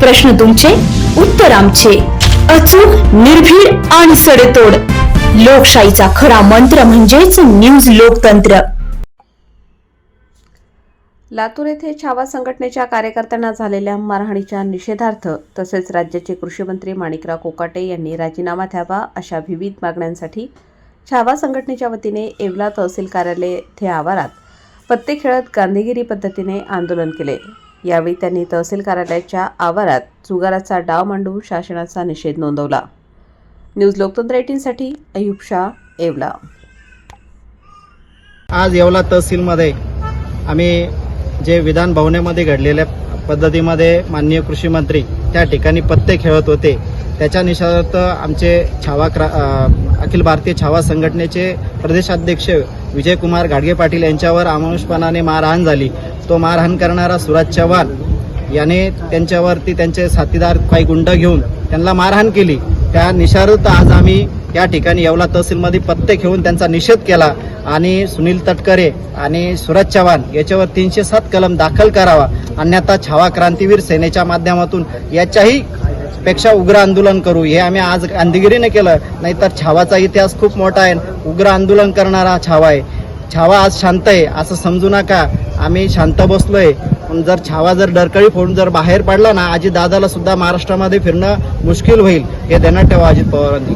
प्रश्न तुमचे उत्तर आमचे. अचूक निर्भीड आणि सडेतोड. लोकशाहीचा खरा मंत्र म्हणजेच न्यूज लोकतंत्र. लातूर येथे छावा संघटनेच्या कार्यकर्त्यांना झालेल्या मारहाणीच्या निषेधार्थ तसेच राज्याचे कृषीमंत्री माणिकराव कोकाटे यांनी राजीनामा द्यावा अशा विविध मागण्यांसाठी छावा संघटनेच्या वतीने येवला तहसील कार्यालय येथे आवारात पत्ते खेळत गांधीगिरी पद्धतीने आंदोलन केले. यावेळी त्यांनी तहसील कार्यालयाच्या आवारात जुगाराचा डाव मांडून शासनाचा निषेध नोंदवला. न्यूज लोकतंत्र एटीनसाठी अयुब शाह येवला. आज येवला तहसीलमध्ये आम्ही जे विधान भवनेमध्ये घडलेल्या पद्धतीमध्ये माननीय कृषी मंत्री त्या ठिकाणी पत्ते खेळत होते. त्याच्या निषेधार्थ आमचे छावा क्रा अखिल भारतीय छावा संघटनेचे प्रदेशाध्यक्ष विजयकुमार गाडगे पाटील यांच्यावर अमानुषपणाने मारहाण झाली. तो मारहाण करणारा सुराज चव्हाण याने त्यांच्यावरती त्यांचे साथीदार काही गुंड घेऊन त्यांना मारहाण केली. त्या निषारत आज आम्ही या ठिकाणी येवला तहसीलमध्ये पत्ते घेऊन त्यांचा निषेध केला आणि सुनील तटकरे आणि सुरज चव्हाण याच्यावर तीनशे सात कलम दाखल करावा. अन्यथा छावा क्रांतीवीर सेनेच्या माध्यमातून याच्याही पेक्षा उग्र आंदोलन करू. हे आम्ही आज गांधीगिरीने केलं. नाहीतर छावाचा इतिहास खूप मोठा आहे. उग्र आंदोलन करणारा छावा आहे. छावा आज शांत आहे असं समजू नका. आम्ही शांत बसलोय. पण जर छावा जर डरकळी फोडून जर बाहेर पडला ना आजी दादाला सुद्धा महाराष्ट्रामध्ये फिरणं मुश्किल होईल. हे ध्यानात ठेवा अजित पवारांनी.